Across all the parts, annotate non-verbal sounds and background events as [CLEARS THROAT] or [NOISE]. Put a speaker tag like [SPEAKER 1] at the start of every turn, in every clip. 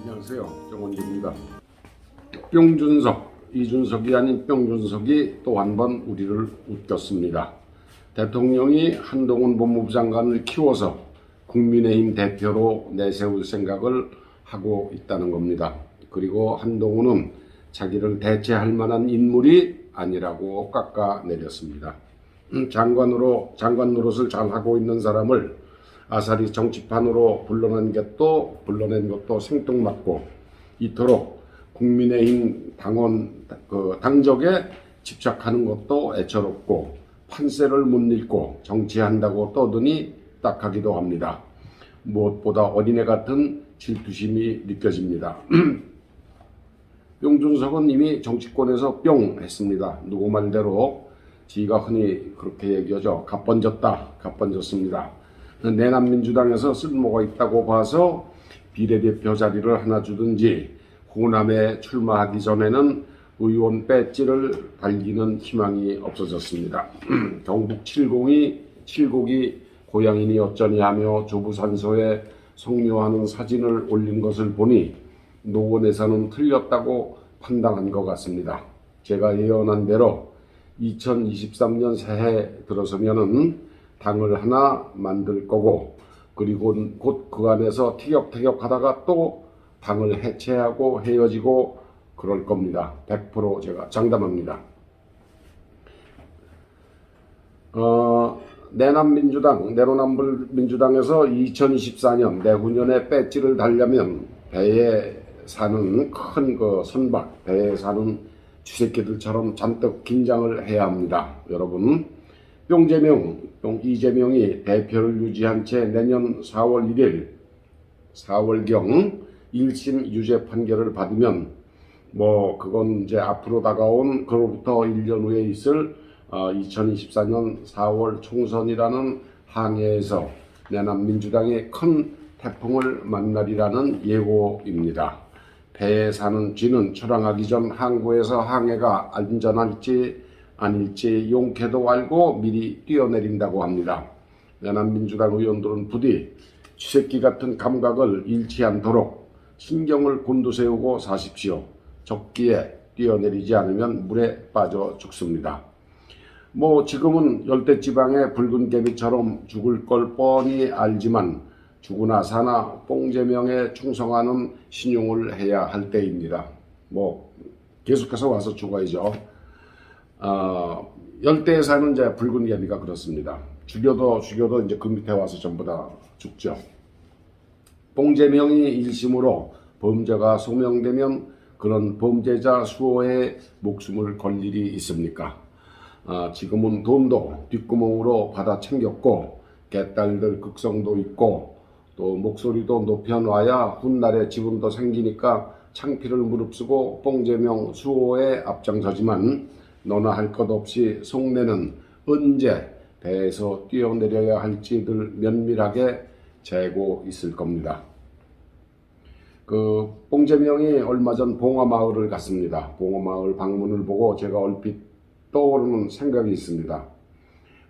[SPEAKER 1] 안녕하세요. 정원기입니다. 뿅준석, 이준석이 아닌 뿅준석이 또 한 번 우리를 웃겼습니다. 대통령이 한동훈 법무부 장관을 키워서 국민의힘 대표로 내세울 생각을 하고 있다는 겁니다. 그리고 한동훈은 자기를 대체할 만한 인물이 아니라고 깎아내렸습니다. 음, 장관으로 장관 노릇을 잘 하고 있는 사람을 아사리 정치판으로 불러낸 것도 불러낸 것도 생뚱맞고 이토록 국민의힘 당원 그 당적에 집착하는 것도 애처롭고 판세를 못 읽고 정치한다고 떠드니 딱하기도 합니다. 무엇보다 어린애 같은 질투심이 느껴집니다. [CLEARS THROAT] 뿅준석은 이미 정치권에서 뿅 했습니다. 누구 말대로 지가 흔히 그렇게 얘기하죠. 갑번졌다. 갑번졌습니다. 내남민주당에서 쓸모가 있다고 봐서 비례대표 자리를 하나 주든지 호남에 출마하기 전에는 의원 배지를 달기는 희망이 없어졌습니다. [CLEARS THROAT] 경북 7공이 7곡이 고향이니 어쩌니 하며 조부산소에 성묘하는 사진을 올린 것을 보니 노원에서는 틀렸다고 판단한 것 같습니다. 제가 예언한 대로 2023년 새해 들어서면은 당을 하나 만들 거고 그리고 곧 그 안에서 티격태격 하다가 또 당을 해체하고 헤어지고 그럴 겁니다. 100% 제가 장담합니다. 어, 내남민주당, 내로남불 민주당에서 2024년 내후년에 배지를 달려면 배에 사는 큰 그 선박, 배에 사는 쥐새끼들처럼 잔뜩 긴장을 해야 합니다. 여러분, 뿅재명, 뿅 이재명이 대표를 유지한 채 내년 4월 1일, 4월경 1심 유죄 판결을 받으면 뭐 그건 이제 앞으로 다가온 그로부터 1년 후에 있을 어, 2024년 4월 총선이라는 항해에서 내남 민주당의 큰 태풍을 만나리라는 예고입니다. 배에 사는 쥐는 출항하기 전 항구에서 항해가 안전할지 아닐지 용케도 알고 미리 뛰어내린다고 합니다. 내남 민주당 의원들은 부디 쥐새끼 같은 감각을 잃지 않도록 신경을 곤두세우고 사십시오. 적기에 뛰어내리지 않으면 물에 빠져 죽습니다. 뭐 지금은 열대지방의 붉은 개미처럼 죽을 걸 뻔히 알지만 죽으나 사나 뽕제명에 충성하는 신용을 해야 할 때입니다. 뭐 계속해서 와서 죽어야죠. 어, 열대에 사는 이제 붉은 개미가 그렇습니다. 죽여도 죽여도 이제 그 밑에 와서 전부 다 죽죠. 뽕제명이 1심으로 범죄가 소명되면 그런 범죄자 수호의 목숨을 걸 일이 있습니까? 아, 지금은 돈도 뒷구멍으로 받아 챙겼고 개딸들 극성도 있고 또 목소리도 높여놔야 훗날에 지분도 생기니까 창피를 무릅쓰고 뽕제명 수호에 앞장서지만 너나 할 것 없이 속내는 언제 배에서 뛰어내려야 할지들 면밀하게 재고 있을 겁니다. 그 뽕제명이 얼마 전 봉화마을을 갔습니다. 봉화마을 방문을 보고 제가 얼핏 떠오르는 생각이 있습니다.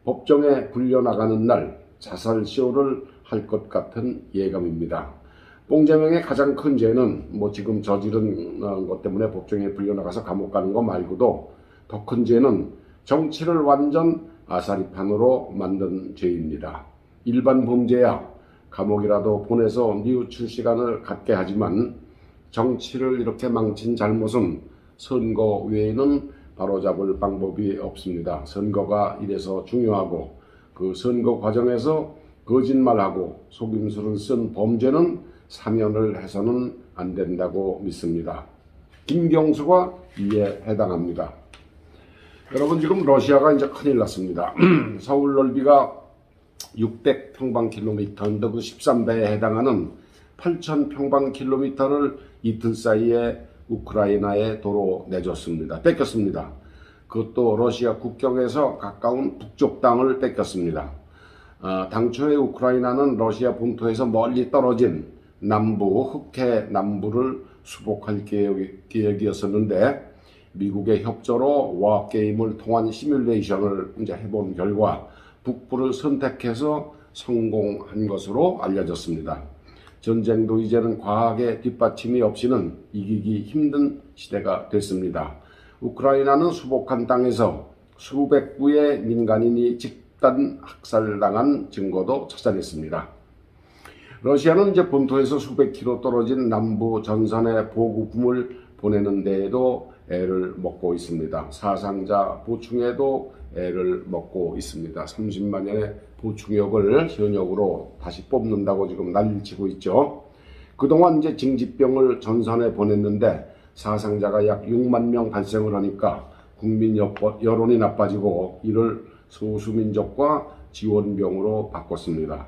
[SPEAKER 1] 법정에 불려나가는 날 자살 쇼를 할 것 같은 예감입니다. 뽕제명의 가장 큰 죄는 뭐 지금 저지른 어, 것 때문에 법정에 불려나가서 감옥 가는 거 말고도 더 큰 죄는 정치를 완전 아사리판으로 만든 죄입니다. 일반 범죄야 감옥이라도 보내서 뉘우칠 시간을 갖게 하지만 정치를 이렇게 망친 잘못은 선거 외에는 바로잡을 방법이 없습니다. 선거가 이래서 중요하고 그 선거 과정에서 거짓말하고 속임수를 쓴 범죄는 사면을 해서는 안 된다고 믿습니다. 김경수가 이에 해당합니다. 여러분 지금 러시아가 이제 큰일 났습니다. [CLEARS THROAT] 서울 넓이가 600평방킬로미터 언덕 13배에 해당하는 8,000평방킬로미터를 이틀 사이에 우크라이나에 도로 내줬습니다. 뺏겼습니다. 그것도 러시아 국경에서 가까운 북쪽 땅을 뺏겼습니다. 어, 당초에 우크라이나는 러시아 본토에서 멀리 떨어진 남부 흑해 남부를 수복할 계획, 계획이었었는데 미국의 협조로 와 게임을 통한 시뮬레이션을 이제 해본 결과 북부를 선택해서 성공한 것으로 알려졌습니다. 전쟁도 이제는 과학의 뒷받침이 없이는 이기기 힘든 시대가 됐습니다. 우크라이나는 수복한 땅에서 수백 구의 민간인이 집단 학살당한 증거도 찾아냈습니다. 러시아는 이제 본토에서 수백 킬로 떨어진 남부 전선에 보급품을 보내는 데에도 애를 먹고 있습니다. 사상자 보충에도 애를 먹고 있습니다. 30만 년의 보충역을 현역으로 다시 뽑는다고 지금 난리치고 있죠. 그동안 이제 징집병을 전선에 보냈는데 사상자가 약 6만 명 발생을 하니까 국민 여론이 나빠지고 이를 소수민족과 지원병으로 바꿨습니다.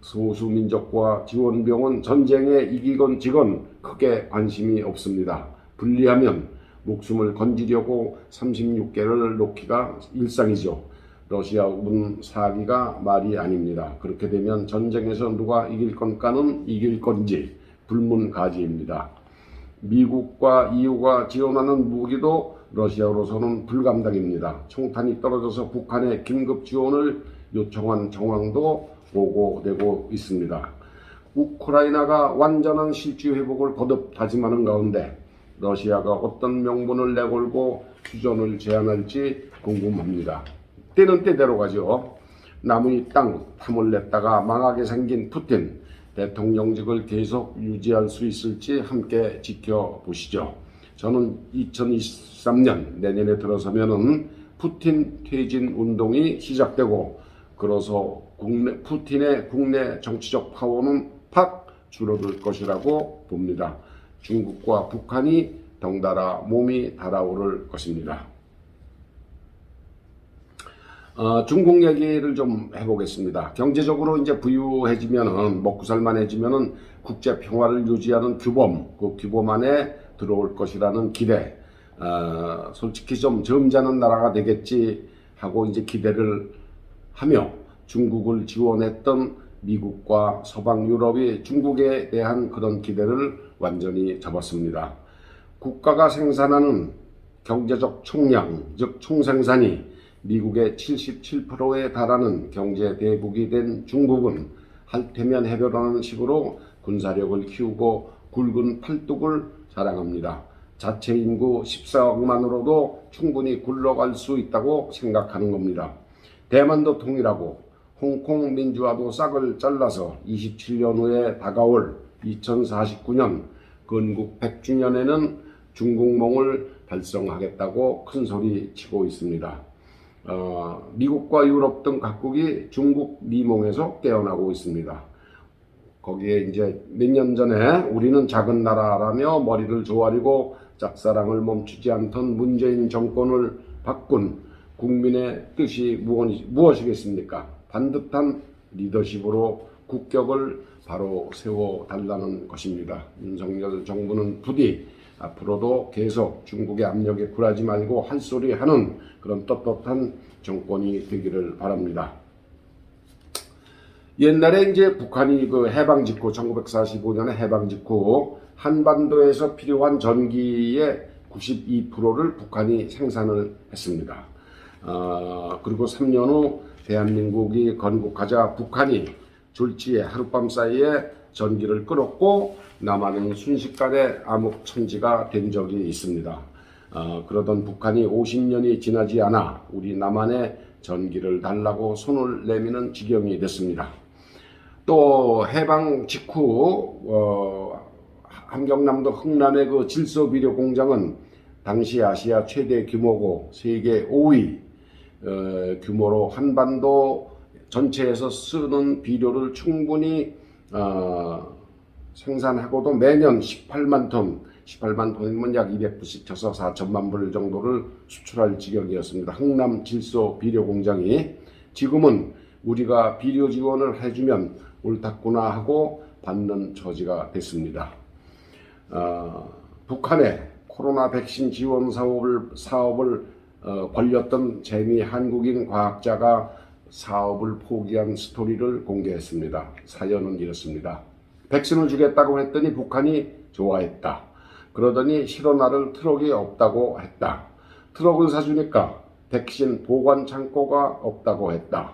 [SPEAKER 1] 소수민족과 지원병은 전쟁에 이기건 지건 크게 관심이 없습니다. 분리하면 목숨을 건지려고 36개를 놓기가 일상이죠. 러시아군 사기가 말이 아닙니다. 그렇게 되면 전쟁에서 누가 이길 건가는 이길 건지 불문가지입니다. 미국과 EU가 지원하는 무기도 러시아로서는 불감당입니다. 총탄이 떨어져서 북한에 긴급 지원을 요청한 정황도 보고되고 있습니다. 우크라이나가 완전한 실지 회복을 거듭 다짐하는 가운데 러시아가 어떤 명분을 내걸고 휴전을 제안할지 궁금합니다. 때는 때대로 가죠. 이땅 탐을 냈다가 망하게 생긴 푸틴 대통령직을 계속 유지할 수 있을지 함께 지켜보시죠. 저는 2023년 내년에 들어서면은 푸틴 퇴진 운동이 시작되고 그래서 국내, 푸틴의 국내 정치적 파워는 팍 줄어들 것이라고 봅니다. 중국과 북한이 덩달아 몸이 달아오를 것입니다. 어, 중국 얘기를 좀 해보겠습니다. 경제적으로 이제 부유해지면은 먹고 살만해지면은 국제 평화를 유지하는 규범, 그 규범 안에 들어올 것이라는 기대. 어, 솔직히 좀 점잖은 나라가 되겠지 하고 이제 기대를 하며 중국을 지원했던 미국과 서방 유럽이 중국에 대한 그런 기대를 완전히 접었습니다. 국가가 생산하는 경제적 총량, 즉 총생산이 미국의 77%에 달하는 경제 대국이 된 중국은 할테면 해별하는 식으로 군사력을 키우고 굵은 팔뚝을 자랑합니다. 자체 인구 14억만으로도 충분히 굴러갈 수 있다고 생각하는 겁니다. 대만도 통일하고 홍콩 민주화도 싹을 잘라서 27년 후에 다가올 2049년 건국 100주년에는 중국몽을 달성하겠다고 큰 소리 치고 있습니다. 어, 미국과 유럽 등 각국이 중국 미몽에서 깨어나고 있습니다. 거기에 이제 몇 년 전에 우리는 작은 나라라며 머리를 조아리고 짝사랑을 멈추지 않던 문재인 정권을 바꾼 국민의 뜻이 무엇이, 무엇이겠습니까? 반듯한 리더십으로 국격을 바로 세워달라는 것입니다. 윤석열 정부는 부디 앞으로도 계속 중국의 압력에 굴하지 말고 할 소리 하는 그런 떳떳한 정권이 되기를 바랍니다. 옛날에 이제 북한이 그 해방 직후 1945년에 해방 직후 한반도에서 필요한 전기의 92%를 북한이 생산을 했습니다. 어, 그리고 3년 후 대한민국이 건국하자 북한이 졸지에 하룻밤 사이에 전기를 끊었고 남한은 순식간에 암흑천지가 된 적이 있습니다. 어, 그러던 북한이 50년이 지나지 않아 우리 남한에 전기를 달라고 손을 내미는 지경이 됐습니다. 또 해방 직후 어, 함경남도 흥남의 그 질소비료 공장은 당시 아시아 최대 규모고 세계 5위 어, 규모로 한반도 전체에서 쓰는 비료를 충분히 어, 생산하고도 매년 18만 톤, 18만 톤이면 약 200불씩 쳐서 4천만 불 정도를 수출할 지경이었습니다. 흥남 질소 비료 공장이 지금은 우리가 비료 지원을 해주면 옳았구나 하고 받는 처지가 됐습니다. 어, 북한의 코로나 백신 지원 사업을, 사업을 어, 벌렸던 재미 한국인 과학자가 사업을 포기한 스토리를 공개했습니다. 사연은 이렇습니다. 백신을 주겠다고 했더니 북한이 좋아했다. 그러더니 실어나를 트럭이 없다고 했다. 트럭을 사주니까 백신 보관 창고가 없다고 했다.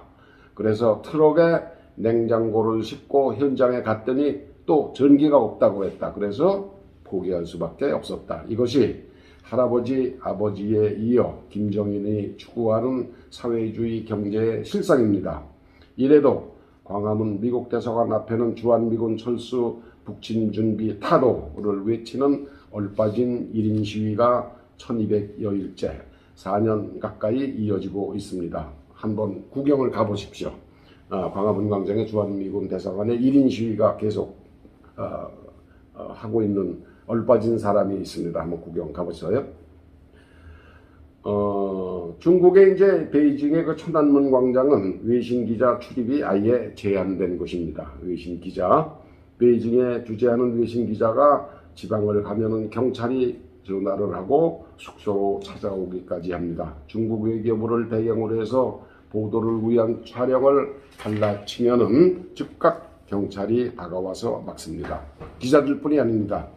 [SPEAKER 1] 그래서 트럭에 냉장고를 싣고 현장에 갔더니 또 전기가 없다고 했다. 그래서 포기할 수밖에 없었다. 이것이 할아버지, 아버지에 이어 김정인이 추구하는 사회주의 경제의 실상입니다. 이래도 광화문 미국 대사관 앞에는 주한미군 철수 북진 준비 타도를 외치는 얼빠진 1인 시위가 1200여일째 4년 가까이 이어지고 있습니다. 한번 구경을 가보십시오. 아, 광화문 광장에 주한미군 대사관에 1인 시위가 계속 어, 어, 하고 있는 얼빠진 사람이 있습니다. 한번 구경 가보세요. 어, 중국의 이제 베이징의 그 천안문 광장은 외신 기자 출입이 아예 제한된 곳입니다. 외신 기자. 베이징에 주재하는 외신 기자가 지방을 가면은 경찰이 전화를 하고 숙소로 찾아오기까지 합니다. 중국 외교부를 배경으로 해서 보도를 위한 촬영을 갈라치면은 즉각 경찰이 다가와서 막습니다. 기자들뿐이 아닙니다.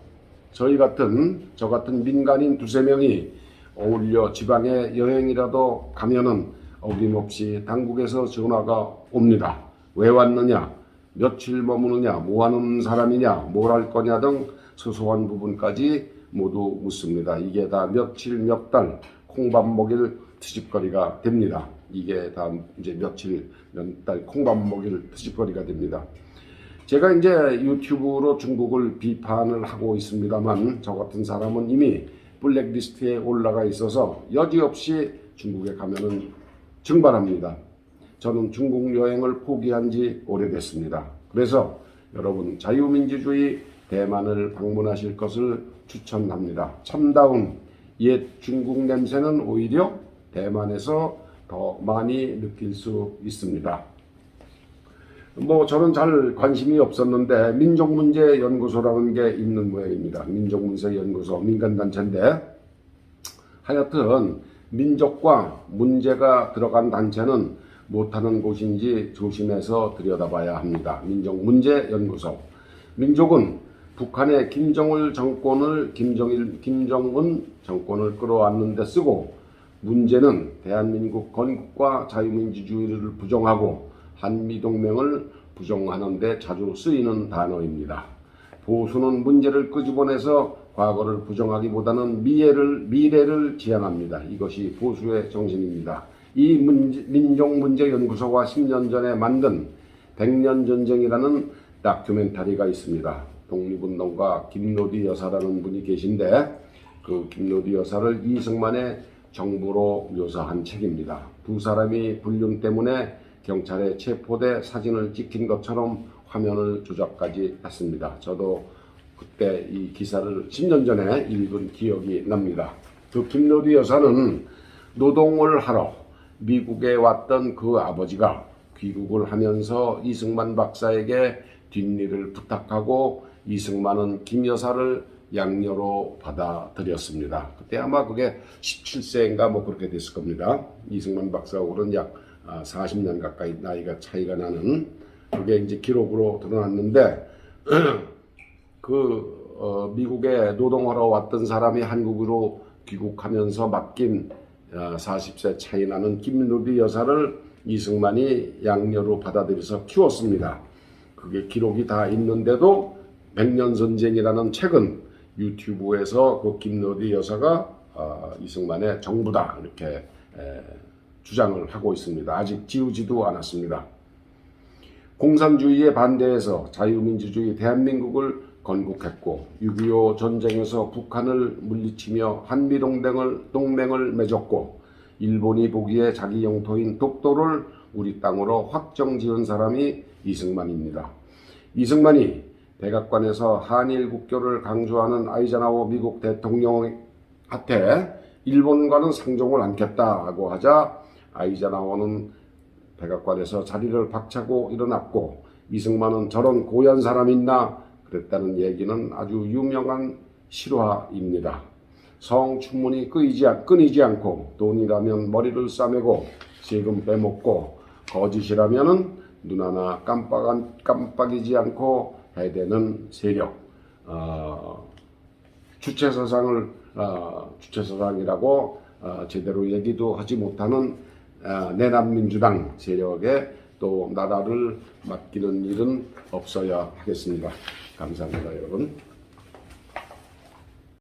[SPEAKER 1] 저희 같은 저 같은 민간인 두세 명이 어울려 지방에 여행이라도 가면은 어김없이 당국에서 전화가 옵니다. 왜 왔느냐? 며칠 머무느냐? 뭐 하는 사람이냐? 뭘 할 거냐 등 소소한 부분까지 모두 묻습니다. 이게 다 며칠 몇 달 콩밥 먹일 트집거리가 됩니다. 이게 다 이제 며칠 몇 달 콩밥 먹일 트집거리가 됩니다. 제가 이제 유튜브로 중국을 비판을 하고 있습니다만 저 같은 사람은 이미 블랙리스트에 올라가 있어서 여지없이 중국에 가면은 증발합니다. 저는 중국 여행을 포기한 지 오래됐습니다. 그래서 여러분 자유민주주의 대만을 방문하실 것을 추천합니다. 참다운 옛 중국 냄새는 오히려 대만에서 더 많이 느낄 수 있습니다. 뭐 저는 잘 관심이 없었는데 민족문제연구소라는 게 있는 모양입니다. 민족문제연구소 민간단체인데 하여튼 민족과 문제가 들어간 단체는 못하는 곳인지 조심해서 들여다봐야 합니다. 민족문제연구소 민족은 북한의 김정일 정권을 김정일 김정은 정권을 끌어왔는 데 쓰고 문제는 대한민국 건국과 자유민주주의를 부정하고 한미동맹을 부정하는데 자주 쓰이는 단어입니다. 보수는 문제를 끄집어내서 과거를 부정하기보다는 미래를, 미래를 지향합니다. 이것이 보수의 정신입니다. 이 문제, 민족문제연구소가 10년 전에 만든 백년전쟁이라는 다큐멘터리가 있습니다. 독립운동가 김노디 여사라는 분이 계신데 그 김노디 여사를 이승만의 정부로 묘사한 책입니다. 두 사람이 불륜 때문에 경찰에 체포돼 사진을 찍힌 것처럼 화면을 조작까지 했습니다. 저도 그때 이 기사를 10년 전에 읽은 기억이 납니다. 그 김노디 여사는 노동을 하러 미국에 왔던 그 아버지가 귀국을 하면서 이승만 박사에게 뒷일을 부탁하고 이승만은 김 여사를 양녀로 받아들였습니다. 그때 아마 그게 17세인가 뭐 그렇게 됐을 겁니다. 이승만 박사하고는 약 40년 가까이 나이가 차이가 나는 그게 이제 기록으로 드러났는데 [CLEARS THROAT] 그 어, 미국에 노동하러 왔던 사람이 한국으로 귀국하면서 맡긴 어, 40세 차이 나는 김누비 여사를 이승만이 양녀로 받아들여서 키웠습니다. 그게 기록이 다 있는데도 백년전쟁이라는 책은 유튜브에서 그 김노디 여사가 어, 이승만의 정부다 이렇게 에, 주장을 하고 있습니다. 아직 지우지도 않았습니다. 공산주의에 반대해서 자유민주주의 대한민국을 건국했고 6.25 전쟁에서 북한을 물리치며 한미동맹을 동맹을 맺었고 일본이 보기에 자기 영토인 독도를 우리 땅으로 확정 지은 사람이 이승만입니다. 이승만이 백악관에서 한일 국교를 강조하는 아이자나워 미국 대통령한테 일본과는 상종을 않겠다고 하자 아이자나워는 백악관에서 자리를 박차고 일어났고 이승만은 저런 고얀 사람 있나 그랬다는 얘기는 아주 유명한 실화입니다. 성춘문이 끊이지, 끊이지 않고 돈이라면 머리를 싸매고 세금 빼먹고 거짓이라면 눈 하나 깜빡, 깜빡이지 않고 해대는 세력 어, 주체사상을 어, 주체사상이라고 어, 제대로 얘기도 하지 못하는 어, 내남민주당 세력의 또 나라를 맡기는 일은 없어야 하겠습니다. 감사합니다, 여러분.